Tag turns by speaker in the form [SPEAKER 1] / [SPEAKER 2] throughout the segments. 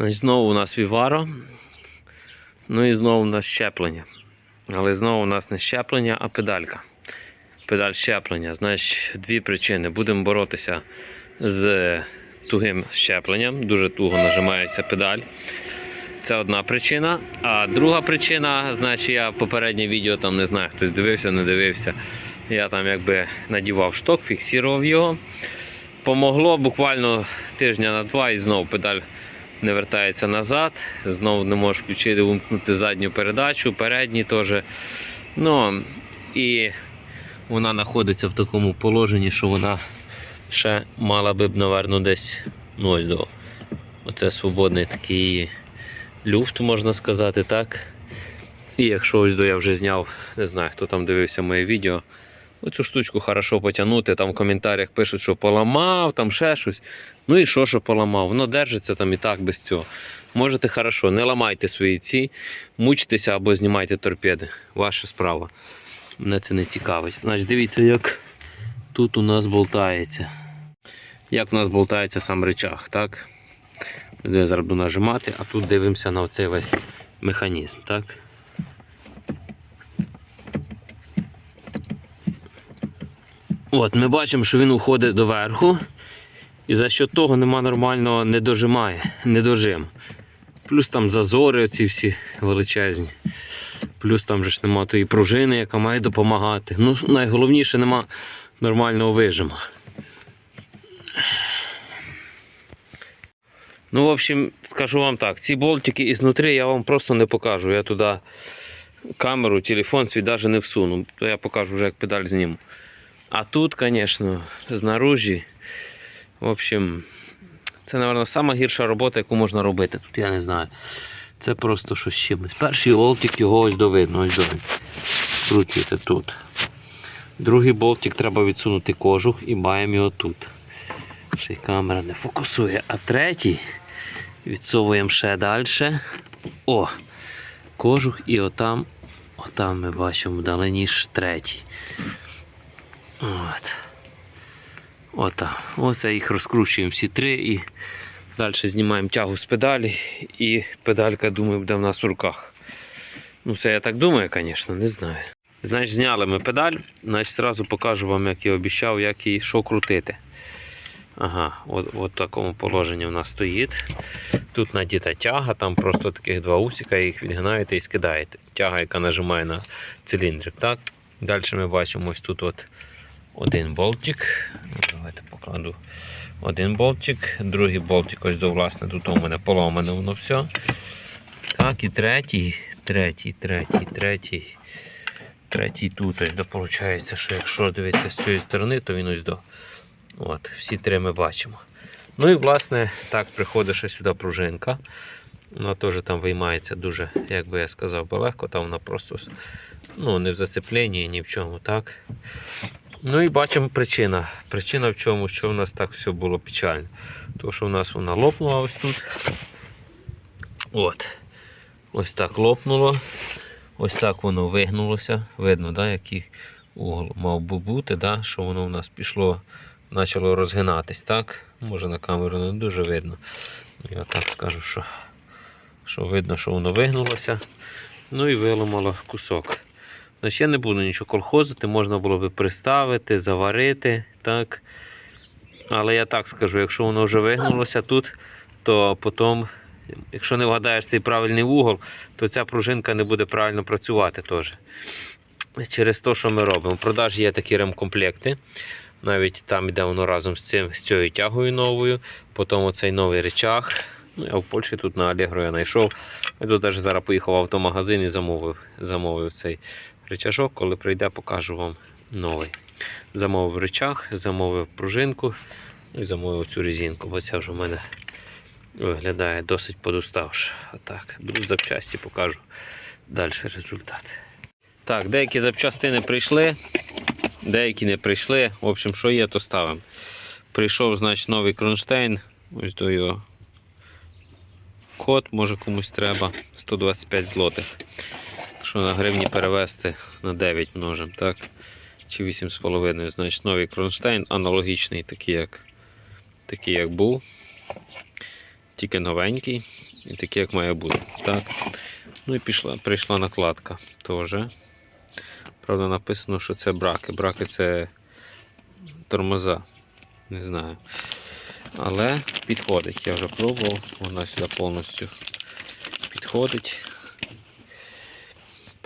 [SPEAKER 1] Значить, знову у нас Віваро. Ну і знову у нас щеплення. Але знову у нас не щеплення, а педалька. Педаль щеплення. Значить, дві причини. Будемо боротися з тугим щепленням. Дуже туго нажимається педаль. Це одна причина. А друга причина, значить, я попереднє відео там не знаю, хтось дивився, не дивився. Я там якби надівав шток, фіксував його. Помогло буквально тижня на два і знову педаль не вертається назад. Знову не можеш включити, вимкнути задню передачу, передній теж. Ну і вона знаходиться в такому положенні, що вона ще мала би напевно, десь ну, ось до. Оце свободний такий люфт, можна сказати, так. І якщо ось до я вже зняв, не знаю, хто там дивився моє відео. Оцю штучку хорошо потягнути, там в коментарях пишуть, що поламав, там ще щось. Ну і що, що поламав? Воно держиться там і так без цього. Можете хорошо, не ламайте свої ці, мучтеся або знімайте торпеди. Ваша справа. Мене це не цікавить. Значить, дивіться, як тут у нас болтається. Як у нас болтається сам речах, так? Де зараз буду нажимати, а тут дивимося на оцей весь механізм, так? От, ми бачимо, що він уходить доверху, і за що того нема нормального не дожимає, не дожим. Плюс там зазори оці всі величезні. Плюс там же ж нема тої пружини, яка має допомагати. Ну, найголовніше нема нормального вижима. Ну, в общем, скажу вам так, ці болтики ізнутрі я вам просто не покажу. Я туди камеру, телефон свій навіть не всуну. То я покажу вже, як педаль зніму. А тут, звісно, знаружі. В общем, це, мабуть, сама гірша робота, яку можна робити. Тут я не знаю. Це просто щось з чимось. Перший болтик його ось до видно, ось до. Крутите тут. Другий болтик треба відсунути кожух і маємо його тут. Ще й камера не фокусує. А третій відсовуємо ще далі. О! Кожух і отам, отам ми бачимо вдалині ж третій. От. Отак. Ось їх розкручуємо всі три і далі знімаємо тягу з педалі і педалька, думаю, буде в нас в руках. Ну, це я так думаю, звісно, не знаю. Значить, зняли ми педаль, значить, зразу покажу вам, як я обіцяв, як і що крутити. Ага, от, от в такому положенні в нас стоїть. Тут надіта тяга, там просто таких два усіка, їх відгинаєте і скидаєте. Тяга, яка нажимає на циліндрик. Так? Далі ми бачимо ось тут от один болтик. Ну, Давайте покладу один болтик, другий болтик, ось до власне, тут у мене поломане воно все. Так, і третій, третій, третій, третій. Третій тут ось до виходить, що якщо дивитися з цієї сторони, то він ось до. От, всі три ми бачимо. Ну і власне так приходить ще сюди пружинка. Вона теж там виймається дуже, як би я сказав, би легко, там вона просто ну, не в зацепленні, ні в чому. так. Ну і бачимо причина. Причина в чому, що в нас так все було печально. Тому що в нас вона лопнула ось тут. От. Ось так лопнуло. Ось так воно вигнулося. Видно, да, який угол мав би бути, да, що воно в нас пішло, почало розгинатись. так? Може на камеру не дуже видно. Я так скажу, що, що видно, що воно вигнулося. Ну і виламало кусок. Значить, я не буду нічого колхозити, можна було би приставити, заварити. так. Але я так скажу, якщо воно вже вигнулося тут, то потім, якщо не вгадаєш цей правильний угол, то ця пружинка не буде правильно працювати теж. Через те, що ми робимо. В продажі є такі ремкомплекти. Навіть там йде воно разом з цим, з цією тягою новою. Потім оцей новий речах. Ну, я в Польщі тут на Allegro я знайшов. Я тут навіть зараз поїхав в автомагазин і замовив, замовив цей речажок. Коли прийде, покажу вам новий. Замовив речах, замовив пружинку і замовив цю резинку, бо ця вже в мене виглядає досить подуставши. Отак. Будуть запчасті, покажу далі результат. Так, деякі запчастини прийшли, деякі не прийшли. В общем, що є, то ставимо. Прийшов, значить, новий кронштейн. Ось до його код, може комусь треба. 125 злотих. Якщо на гривні перевести на 9 множим, так? Чи 8,5. Значить, новий кронштейн аналогічний, такий як, такий, як був. тільки новенький і такий, як має бути. Так. Ну і пішла, прийшла накладка теж. Правда, написано, що це браки. Браки це тормоза. Не знаю. Але підходить. Я вже пробував, вона сюди повністю підходить.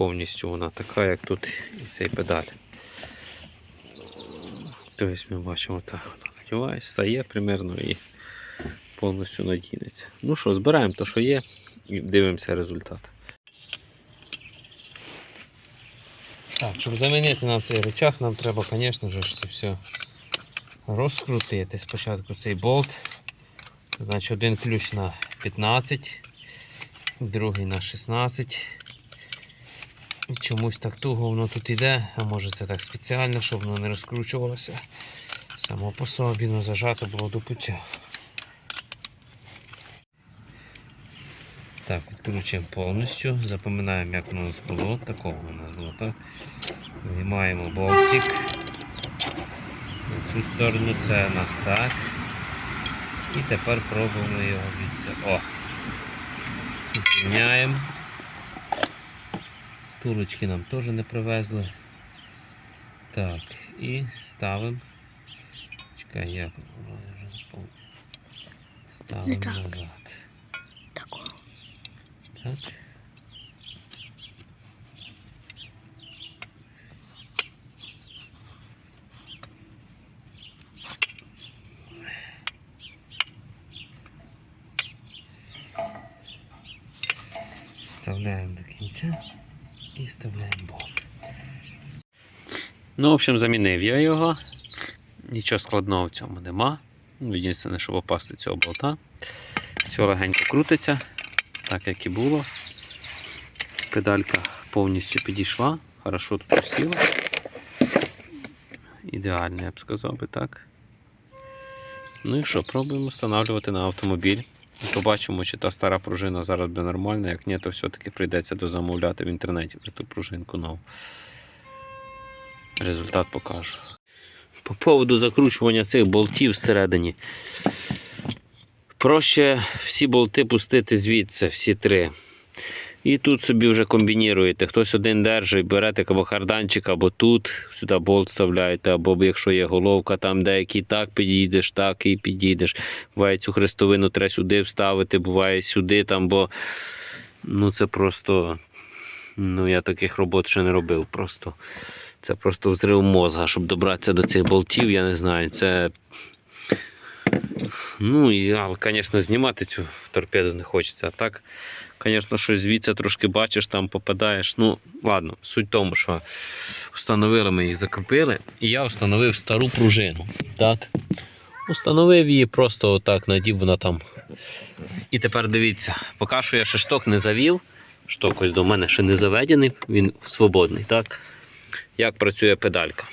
[SPEAKER 1] Повністю вона така, як тут і цей педаль. Тобто ми бачимо так, вона надіває, стає примерно і повністю надінеться. Ну що, збираємо те, що є, і дивимося результат. Так, щоб замінити нам цей рычаг, нам треба, звісно ж, це все розкрутити. Спочатку цей болт. Значить, один ключ на 15, другий на 16. Чомусь так туго воно тут іде, а може це так спеціально, щоб воно не розкручувалося. Само по собі, ну зажато було до пуття. Так, відкручуємо повністю, запам'ятаємо, як воно у було, такого у нас було, так? Виймаємо болтик. На цю сторону це у нас так. І тепер пробуємо його звідси. О! Звільняємо. Втулочки нам теж не привезли. Так, і ставимо. Чекай, як. Ставимо
[SPEAKER 2] так.
[SPEAKER 1] назад.
[SPEAKER 2] Такого.
[SPEAKER 1] Так. Вставляємо до кінця і вставляємо болт. Ну, в общем, замінив я його. Нічого складного в цьому нема. Ну, Єдине, щоб опасти цього болта. Все легенько крутиться, так як і було. Педалька повністю підійшла, хорошо тут посіла. Ідеально, я б сказав би так. Ну і що, пробуємо встановлювати на автомобіль. Побачимо, чи та стара пружина зараз буде нормальна. Як ні, то все-таки прийдеться дозамовляти в інтернеті вже ту пружинку нову. Результат покажу. По поводу закручування цих болтів всередині. Проще всі болти пустити звідси, всі три. І тут собі вже комбініруєте. Хтось один держить, берете або карданчик, або тут, сюди болт вставляєте, або якщо є головка, там деякий так підійдеш, так і підійдеш. Буває цю хрестовину треба сюди вставити, буває сюди, там, бо ну це просто. Ну, я таких робот ще не робив. Просто. Це просто взрив мозга, щоб добратися до цих болтів, я не знаю. Це. Ну, і, але, звісно, знімати цю торпеду не хочеться. А так, звісно, щось звідси трошки бачиш, там попадаєш. Ну, ладно, суть в тому, що встановили ми її, закріпили, і я встановив стару пружину. Так. Установив її просто отак, надів вона там. І тепер дивіться, поки що я ще шток не завів. Шток до мене ще не заведений, він свободний. так? Як працює педалька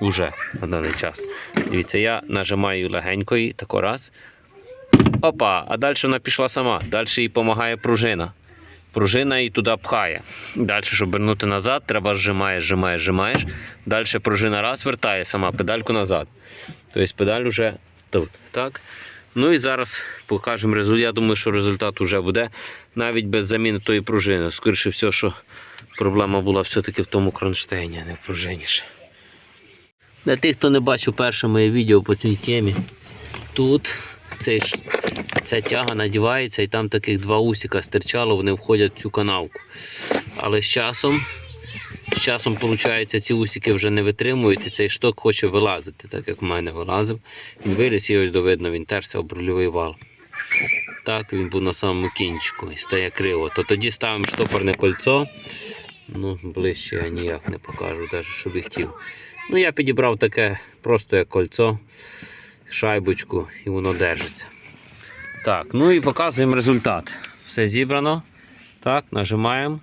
[SPEAKER 1] уже на даний час. Дивіться, я нажимаю легенько її, тако раз. Опа, а далі вона пішла сама. Далі їй допомагає пружина. Пружина її туди пхає. Далі, щоб вернути назад, треба зжимаєш, зжимаєш, зжимаєш. Далі пружина раз вертає сама педальку назад. Тобто педаль вже тут. Так? Ну і зараз покажемо результат. Я думаю, що результат вже буде навіть без заміни тої пружини. Скоріше все, що проблема була все-таки в тому кронштейні, а не в пружині. Для тих, хто не бачив перше моє відео по цій темі, тут цей, ця тяга надівається і там таких два усіка стирчало, вони входять в цю канавку. Але з часом, з часом, виходить, ці усіки вже не витримують, і цей шток хоче вилазити, так як в мене вилазив. Він виліз і ось довидно, він терся об вал. Так, він був на самому кінчику і стає криво. То тоді ставимо штопорне кольцо. Ну, ближче я ніяк не покажу, навіть що би хотів. Ну, я підібрав таке просто як кольцо, шайбочку, і воно держиться. Так, ну і показуємо результат. Все зібрано. Так, нажимаємо.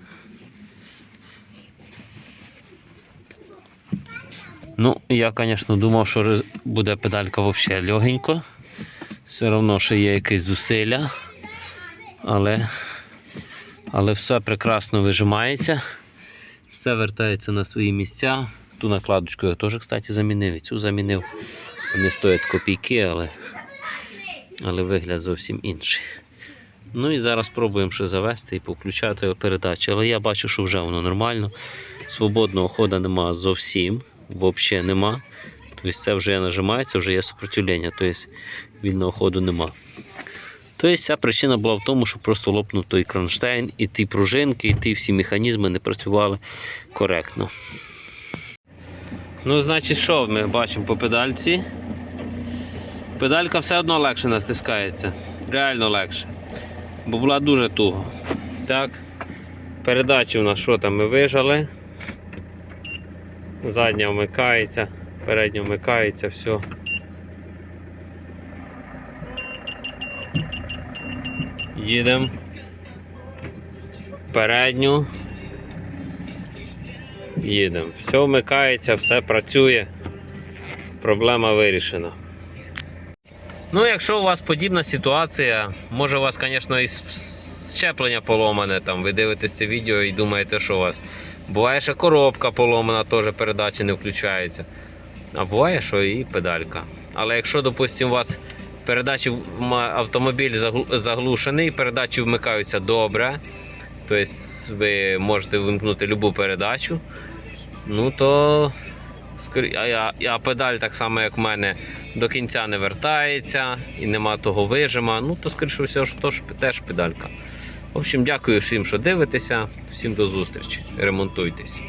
[SPEAKER 1] Ну, я, звісно, думав, що буде педалька взагалі легенько. Все одно, що є якесь зусилля. Але, але все прекрасно вижимається. Все вертається на свої місця. Ту накладочку я теж, кстати, замінив. І цю замінив. Вони стоять копійки, але, але вигляд зовсім інший. Ну і зараз спробуємо ще завести і повключати передачу. Але я бачу, що вже воно нормально. Свободного ходу нема зовсім, взагалі нема. Тобто це вже я нажимаю, це вже є сопротивлення, тобто вільного ходу нема. Тобто ця причина була в тому, що просто лопнув той кронштейн, і ті пружинки, і ті всі механізми не працювали коректно. Ну, значить, що ми бачимо по педальці? Педалька все одно легше настискається. Реально легше. Бо була дуже туго. Так. Передачі у нас що там ми вижали. Задня вмикається, передня вмикається, все. Їдемо. Передню. Їдемо. Все вмикається, все працює. Проблема вирішена. Ну, якщо у вас подібна ситуація, може у вас, звісно, і щеплення поломане, там, ви дивитесь це відео і думаєте, що у вас. Буває, що коробка поломана, теж передачі не включаються. А буває, що і педалька. Але якщо, допустимо, у вас передачі автомобіль заглушений, передачі вмикаються добре, тобто ви можете вимкнути будь-яку передачу, ну то а, а педаль так само, як в мене, до кінця не вертається і нема того вижима, ну то скоріше всього, то ж теж педалька. В общем, дякую всім, що дивитеся. Всім до зустрічі. Ремонтуйтесь.